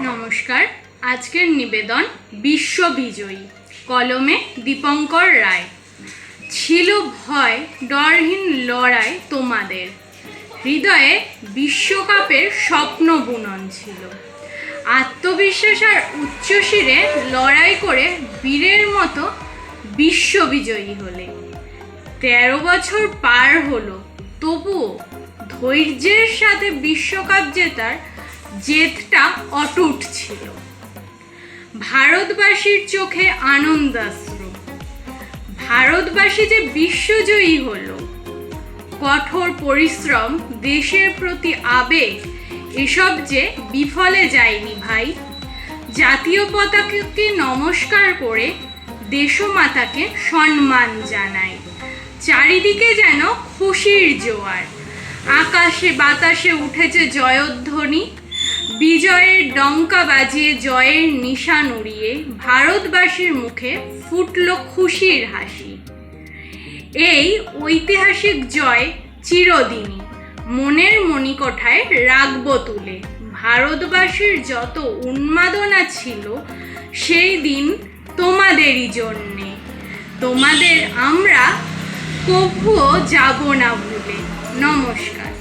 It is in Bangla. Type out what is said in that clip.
নমস্কার, আজকের নিবেদন বিশ্ববিজয়ী, কলমে দীপঙ্কর রায়। ছিল ভয়, ডরহীন লড়াই তোমাদের। হৃদয়ে বিশ্বকাপের স্বপ্ন বুনন ছিল। আত্মবিশ্বাস আর উচ্চশিরে লড়াই করে বীরের মতো বিশ্ববিজয়ী হলে। তেরো বছর পার হলো, তবুও ধৈর্যের সাথে বিশ্বকাপ জেতার জেদটা অটুট ছিল। ভারতবাসীর চোখে আনন্দাশ্রু। ভারতবাসী যে বিশ্বজয়ী হলো, কঠোর পরিশ্রম, দেশের প্রতি আবেগ, এসব যে বিফলে যায়নি ভাই। জাতীয় পতাকাকে নমস্কার করে দেশমাতাকে সম্মান জানাই চারিদিকে যেন খুশির জোয়ার। আকাশে বাতাসে উঠেছে জয়ধ্বনি বিজয়ের ডঙ্কা বাজিয়ে জয়ের নিশান উড়িয়ে ভারতবাসীর মুখে ফুটল খুশির হাসি। এই ঐতিহাসিক জয় চিরদিনই মনের মণিকোঠায় রাখব তুলে। ভারতবাসীর যত উন্মাদনা ছিল, সেই দিন তোমাদেরই জন্যে। তোমাদের আমরা কভুও যাব না ভুলে। নমস্কার।